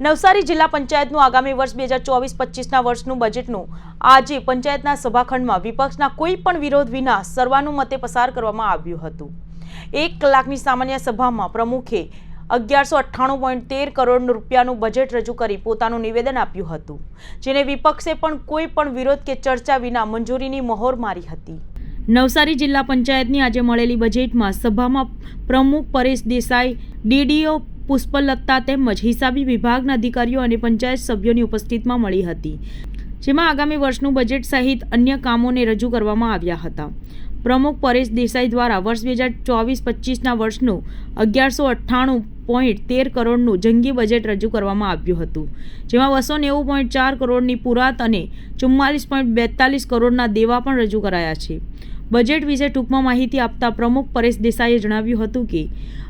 નવસારી જિલ્લા પંચાયતનું આગામી વર્ષ બે હજાર ચોવીસ પચીસના વર્ષનું બજેટનું આજે પંચાયતના સભાખંડમાં વિપક્ષના કોઈ પણ વિરોધ વિના સર્વાનુમતે પસાર કરવામાં આવ્યું હતું. એક કલાકની સામાન્ય સભામાં પ્રમુખે અગિયારસો અઠ્ઠાણું પોઈન્ટ તેર કરોડ રૂપિયાનું બજેટ રજૂ કરી પોતાનું નિવેદન આપ્યું હતું, જેને વિપક્ષે પણ કોઈ પણ વિરોધ કે ચર્ચા વિના મંજૂરીની મહોર મારી હતી. નવસારી જિલ્લા પંચાયતની આજે મળેલી બજેટમાં સભામાં પ્રમુખ પરેશ દેસાઈ, ડીડીઓ પુષ્પલતા તેમજ હિસાબી વિભાગના અધિકારીઓ અને પંચાયત સભ્યોની ઉપસ્થિતિમાં મળી હતી, જેમાં આગામી વર્ષનું બજેટ સહિત અન્ય કામોને રજૂ કરવામાં આવ્યા હતા. પ્રમુખ પરેશ દેસાઈ દ્વારા વર્ષ બે હજાર ચોવીસ પચીસના વર્ષનું અગિયારસો અઠ્ઠાણું પોઈન્ટ તેર કરોડનું જંગી બજેટ રજૂ કરવામાં આવ્યું હતું, જેમાં બસો નેવું પોઈન્ટ ચાર કરોડની પુરાત અને ચુમ્માલીસ પોઈન્ટ બેતાલીસ કરોડના દેવા પણ રજૂ કરાયા છે. બજેટ વિશે ટૂંકમાં માહિતી આપતા પ્રમુખ પરેશ દેસાઈએ જણાવ્યું હતું કે,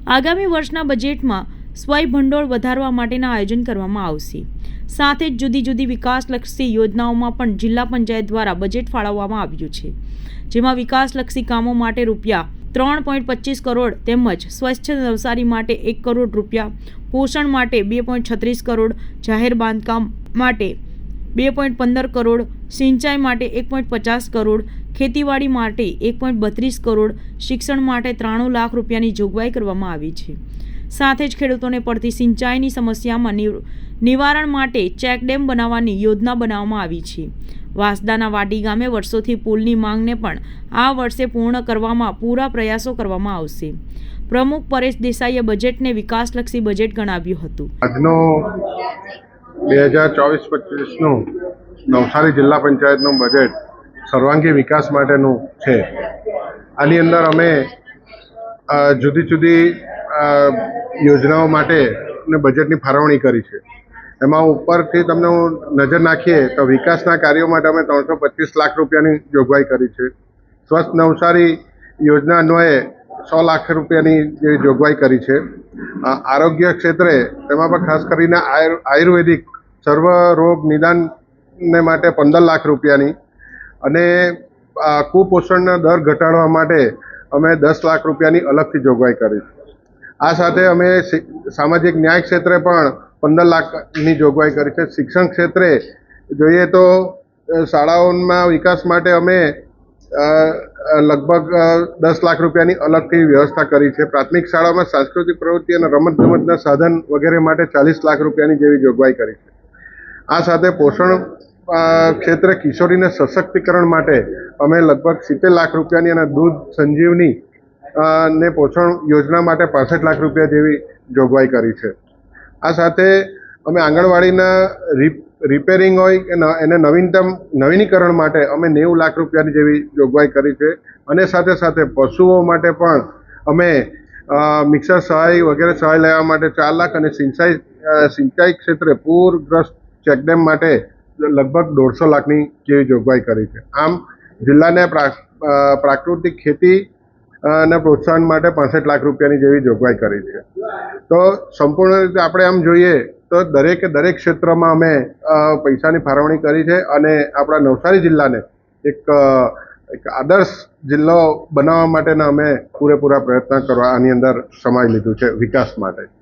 આગામી વર્ષના બજેટમાં સ્વય ભંડોળ વધારવા માટેના આયોજન કરવામાં આવશે. સાથે જ જુદી જુદી વિકાસલક્ષી યોજનાઓમાં પણ જિલ્લા પંચાયત દ્વારા બજેટ ફાળવવામાં આવ્યું છે. જેમાં વિકાસલક્ષી કામો માટે રૂપિયા ત્રણ પોઈન્ટ પચીસ કરોડ તેમજ સ્વચ્છ નવસારી માટે એક કરોડ રૂપિયા, પોષણ માટે બે પોઈન્ટ છત્રીસ કરોડ, જાહેર બાંધકામ માટે બે પોઈન્ટ પંદર કરોડ, સિંચાઈ માટે એક પોઈન્ટ પચાસ કરોડ, ખેતીવાડી માટે એક પોઈન્ટ બત્રીસ કરોડ, શિક્ષણ માટે ત્રાણું લાખ રૂપિયાની જોગવાઈ કરવામાં આવી છે. સાથે જ ખેડૂતોને પડતી સિંચાઈની સમસ્યામાં નિવારણ માટે ચેકડેમ બનાવવાની યોજના બનાવવામાં આવી છે. વાંસદાના વાડી ગામે વર્ષોથી પુલની માંગને પણ આ વર્ષે પૂર્ણ કરવામાં પૂરા પ્રયાસો કરવામાં આવશે. પ્રમુખ પરેશ દેસાઈએ બજેટને વિકાસલક્ષી બજેટ ગણાવ્યું હતું. આજનો બે હજાર ચોવીસ પચીસનું નવસારી જિલ્લા પંચાયતનું બજેટ સર્વાંગી વિકાસ માટેનું છે. આની અંદર અમે જુદી જુદી યોજનાઓ માટે ને બજેટની ફાળવણી કરી છે. એમાં ઉપરથી તમને હું નજર નાખીએ તો વિકાસના કાર્યો માટે અમે ત્રણસો પચીસ લાખ રૂપિયાની જોગવાઈ કરી છે. સ્વસ્થ નવસારી યોજના અન્વયે સો લાખ રૂપિયાની જે જોગવાઈ કરી છે. આરોગ્ય ક્ષેત્રે તેમાં પણ ખાસ કરીને આયુર આયુર્વેદિક સર્વ રોગ નિદાનને માટે પંદર લાખ રૂપિયાની અને કુપોષણના દર ઘટાડવા માટે અમે દસ લાખ રૂપિયાની અલગથી જોગવાઈ કરી છે. આ સાથે અમે સામાજિક ન્યાય ક્ષેત્રે પણ પંદર લાખની જોગવાઈ કરી છે. શિક્ષણ ક્ષેત્રે જોઈએ તો શાળાઓના વિકાસ માટે અમે લગભગ દસ લાખ રૂપિયાની અલગથી વ્યવસ્થા કરી છે. પ્રાથમિક શાળામાં સાંસ્કૃતિક પ્રવૃત્તિ અને રમતગમતના સાધન વગેરે માટે ચાલીસ લાખ રૂપિયાની જેવી જોગવાઈ કરી છે. આ સાથે પોષણ ક્ષેત્રે કિશોરીને સશક્તિકરણ માટે અમે લગભગ સિત્તેર લાખ રૂપિયાની અને દૂધ સંજીવની ને પોષણ યોજના માટે પાસઠ લાખ રૂપિયા જેવી જોગવાઈ કરી છે. આ સાથે અમે આંગણવાડીના રિપ- રિપેરિંગ હોય કે એને નવીનતમ, નવીનીકરણ માટે અમે નેવું લાખ રૂપિયાની જેવી જોગવાઈ કરી છે. અને સાથે સાથે પશુઓ માટે પણ અમે મિક્સર સહાય વગેરે સહાય લેવા માટે ચાર લાખ અને સિંચાઈ સિંચાઈ ક્ષેત્રે પૂરગ્રસ્ત ચેકડેમ માટે લગભગ દોઢસો લાખની જેવી જોગવાઈ કરી છે. આમ જિલ્લાને પ્રા પ્રાકૃતિક ખેતી ને પ્રોત્સાહન માટે પાસઠ લાખ રૂપિયાની જેવી જોગવાઈ કરી છે. તો સંપૂર્ણ રીતે આપણે આમ જોઈએ તો દરેકે દરેક ક્ષેત્રમાં અમે પૈસાની ફાળવણી કરી છે અને આપણા નવસારી જિલ્લાને એક એક આદર્શ જિલ્લો બનાવવા માટેના અમે પૂરેપૂરા પ્રયત્ન કરવા આની અંદર સમાઈ લીધું છે વિકાસ માટે.